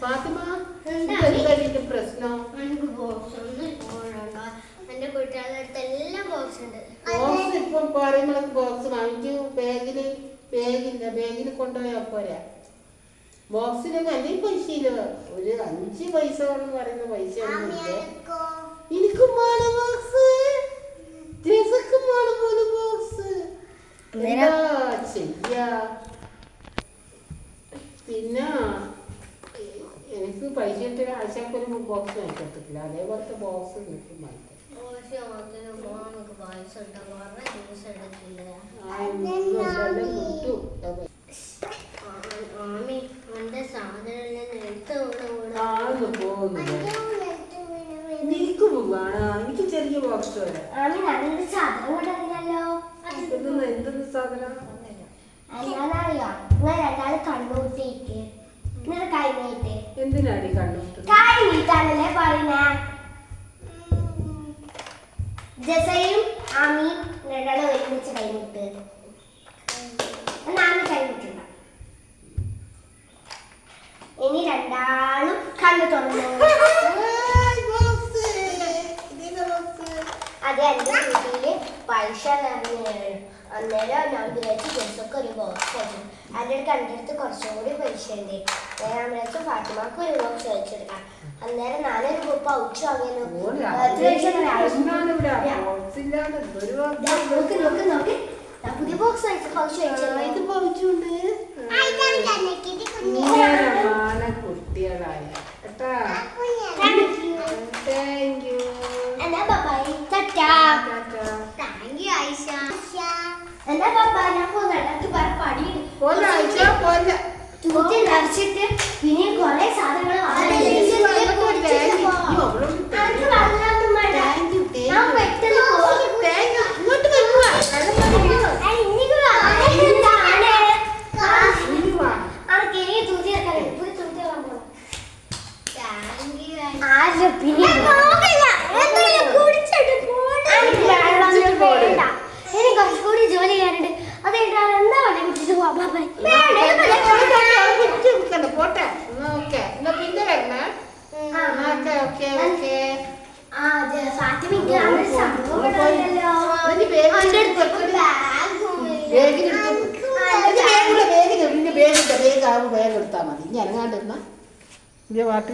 ഫാത്തിമ എന്താ? പ്രശ്നം? എന്റെ കുട്ടികളുടെ അടുത്ത് എല്ലാം ബോക്സ് ഉണ്ട്. ബോക്സ് ഇപ്പം പറയുമ്പോൾ ബോക്സ് വാങ്ങിച്ചു ബാഗിൽ ബാഗില്ല. ബാഗിൽ കൊണ്ടുപോയാ പോരാ. ബോക്സിന് വലിയ പൈസ ഒരു അഞ്ച് പൈസ എന്ന് പറയുന്ന പൈസ എനിക്കും ബോക്സ് ജസക്കും പോലെ ബോക്സ് എന്താ ചെയ്യാ? പിന്നെ എനിക്ക് പൈസ ഇട്ട് ആഴ്ചക്കൊരു ബോക്സ് വാങ്ങിക്കത്തില്ല. അതേപോലത്തെ ബോക്സ് എനിക്ക് വാങ്ങിക്കാം. എനിക്ക് ചെറിയ ബോക്സ് നമുക്ക് എന്തെന്ന് ഉണ്ടോ എന്തിനാടി കണ്ടിട്ട് കൈ നീട്ടാനല്ലേ പറയുന്നേ? ജസയും ആമിയും രണ്ടാളും ഒരുമിച്ച് കൈ നീട്ട് എന്നാ ആമി കൈ നീട്ടില്ല ഇനി രണ്ടാളും കണ്ണു തുറന്നു. അത് എന്റെ വീട്ടിൽ പൈസ നിറഞ്ഞാണ് അന്നേരം ഞാൻ വിചാരിച്ചു ജസൊക്കെ ഒരു ബോക്സ് അതിന്റെ അടുത്ത് കുറച്ചും കൂടി പൈസ നേരം ഞാൻ വിചാരിച്ചു ഫാത്തിമാക്ക് ഒരു ബോക്സ് വെച്ചെടുക്കാം. അന്നേരം ഞാനൊരു പൗച്ച് വാങ്ങിയല്ലോ നോക്ക് നോക്ക് നോക്ക്. ഞാൻ പുതിയ ബോക്സ് വാങ്ങിച്ചു പൗച്ച് ഇത് ഇങ്ങനെ കുട്ടികളായ കേട്ടാ? താങ്ക് യു എന്നാ bye bye. Tata. Thank you Aisha. എന്നാ ബബാ ഞാൻ പോകുന്നുണ്ട് പണിയുണ്ട്. പടി പോലെ ആഴ്ച തൂത്തി നിറച്ചിട്ട് പിന്നെ കുറെ സാധനങ്ങൾ കുറച്ചുകൂടി ജോലി ചെയ്യാനുണ്ട് അതെന്താണ് എന്താ വേണ്ടേ. ബാഗ് എടുത്താൽ മതി. ഇനി അനങ്ങാണ്ടിരുന്ന പാട്ട്